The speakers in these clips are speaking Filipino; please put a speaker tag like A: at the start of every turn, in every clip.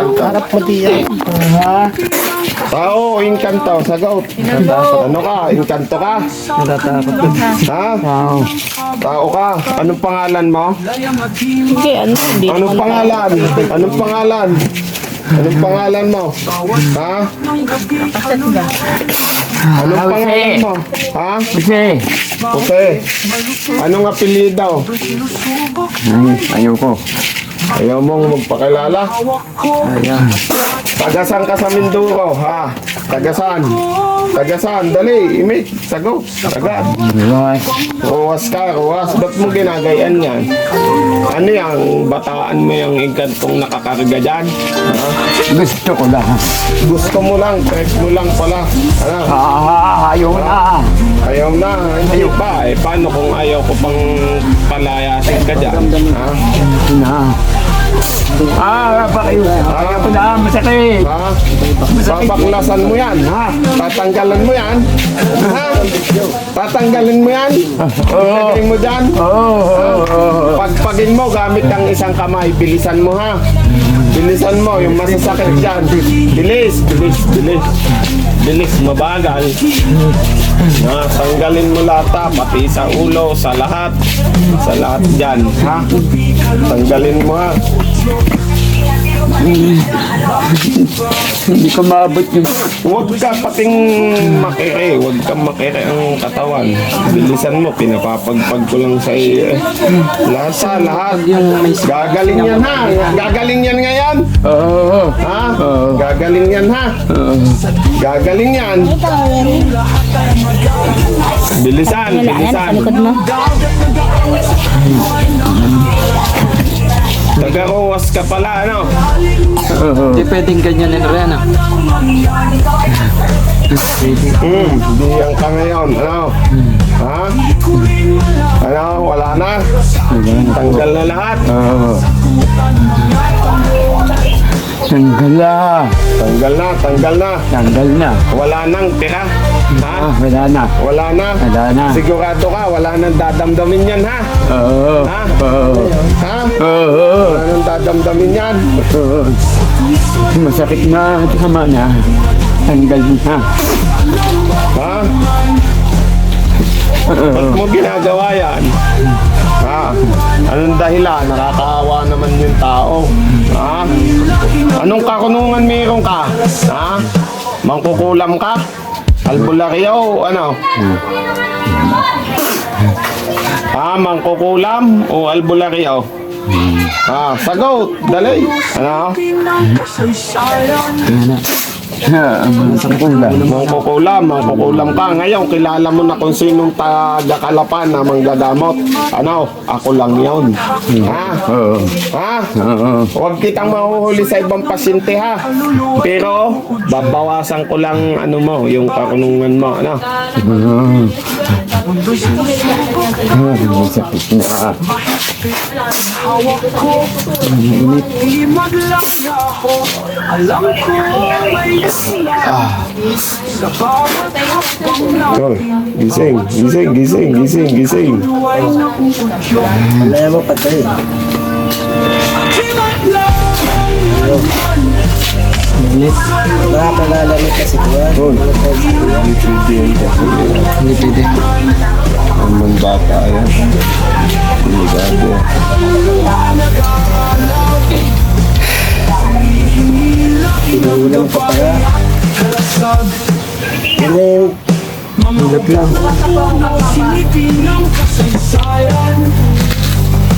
A: inkanto.
B: Harap mo diyan. Ha?
A: Tao, inkanto, sagot. Ano ka, inkanto ka?
B: Natatakot ko.
A: Ha?
B: Wow.
A: Tao ka? Anong pangalan mo?
C: Hindi, ano, hindi
A: Anong pangalan? Anong pangalan? Anong pangalan mo? Ha? Anong pangalan mo? Ha?
B: Kasi,
A: Jose. Anong apelido?
B: ay, ayoko.
A: Ayaw mong magpakilala?
B: Ayan.
A: Tagasan ka sa Mindoro, ha? Tagasan. Tagasan, dali, imit, sagot, agad.
B: Buhay.
A: Ruwas ka, ruwas. Ba't mo ginagayan yan? Ano yung bataan mo yung igantong nakakarga dyan? Ha?
B: Gusto ko lang.
A: Gusto mo lang, trek mo lang pala. Ano?
B: Ah, ayaw na.
A: Ayaw na, hindi pa. Eh, paano kung ayaw ko pang palayasin ka dyan? Ha?
B: Ito na. Ah, bakit? Ayaw ko na. Masakit.
A: Ha? Babaklasan mo yan, ha? Tatanggalan mo yan? Ha? Tatanggalin mo yan? Tatanggalin mo dyan?
B: Oo, oo, oo.
A: Pagpagin mo gamit ang isang kamay, bilisan mo ha. Bilisan mo yung masasakit dyan. Bilis, bilis, bilis. Bilis, mabagal. Na, tanggalin mo lahat ha, pati sa ulo, sa lahat. Sa lahat dyan, ha? Tanggalin mo ha.
B: Hindi ko maabot yung...
A: Huwag ka pating makere, huwag kang makere ang katawan. Bilisan mo, pinapapagpag ko lang sa iyo. eh. Lahat sa lahat. Gagaling yan ha. Gagaling yan ngayon.
B: Oo.
A: Ha? Gagaling yan ha. Gagaling yan. Bilisan,
C: sa
A: bilisan.
C: likod mo.
A: Taga-uwas ka pala, ano?
B: Oo.
D: Hindi pwedeng ganyan na rin, ah.
A: Hmm, diyan ka ngayon. Ano? Ha? Ano? Wala na? Tanggal na lahat.
B: Oo. Tanggal na.
A: Tanggal na, tanggal na.
B: Tanggal na.
A: Wala nang tira. Ha?
B: Ah, wala na.
A: Wala na.
B: Wala na.
A: Sigurado ka, wala nang dadamdamin yan, ha?
B: Oo.
A: Ha?
B: Oo.
A: Ha?
B: Oo.
A: Wala nang dadamdamin yan.
B: Oo. Masakit na. Tama na. Tanggal na.
A: Ha? Ba't mo ginagawa yan? Ha? Anong dahilan? Nakakaawa naman yung tao. Ha? Anong kakunungan meron ka? Ha? Mangkukulam ka? Albularyo? Ano? Ha? Mangkukulam o albularyo? Ha? Sagot! Dali! Ano?
B: Na.
A: Mangkukulam, mangkukulam ka. Ngayon, kilala mo na kung sinong taga-kalapan na manggagamot. Ano? Ako lang yon. Ha?
B: Oo.
A: Ha?
B: Oo.
A: Huwag kitang mahuhuli sa ibang pasyente ha. Pero, babawasan ko lang ano mo, yung karunungan mo. Ano?
B: Masakit na.
A: Hoy, gising, gising, gising, gising, gising.
B: Wala mo patay. Nakakalalamit kasi ko
A: pwede yan kasi.
D: Hindi pwede.
A: Ang bata yan. Hindi
B: lang.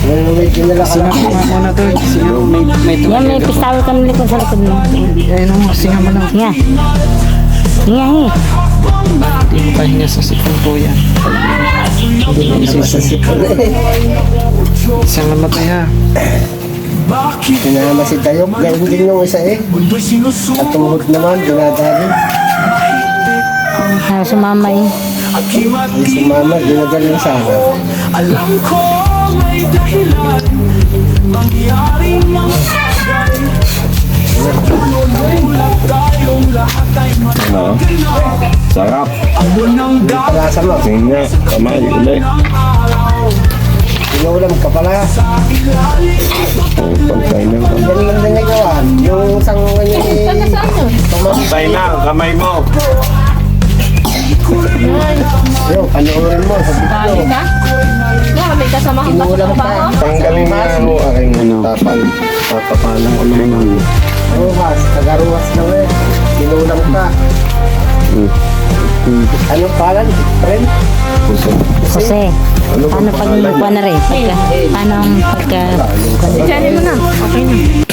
B: Ano may dinala ka lang?
D: Sinama mo na to. Sinama, may, may
C: Yan, may pistawa ka ng likod sa likod mo.
D: Ayun mo, sinama lang.
C: Nga. Nga, eh.
D: Hindi mo pahinga sa sipon po yan. Hindi mo
B: Sa sipon.
D: Isang namatay ha.
B: Pinama si Tayo. Ganun din yung isa eh. At tuhod naman, dinadali.
C: Ah, sumama eh.
B: Ay, si Mama, dinagaling sa akin.
E: Alam ko may dahilan Mangyaring mga bagay Tulog tayong lahat ay
A: Ano? Sarap.
E: Ako nang dapat
B: Palasa mo.
A: Tingnan, kamay, uli.
E: ng
B: Pinulam ka pala.
E: Sa ilalim
A: Ang pagkain ng kamay.
B: Ganun lang din nagawa. Yung isang
A: Patay na ang kamay mo.
E: Panoorin mo, ko.
C: may kasama kang
E: Kinulang pa.
A: Tanggalin na mo aking tapal. Papapalang ko naman.
E: Ruwas, tagaruwas na eh. Kinulang pa. Anong pangalan? Friend?
C: Jose.
A: Ano
C: Paano pag
A: pangalan
C: kuha na rin? Pagka, paano ang pagka... Diyan mo na. Okay na.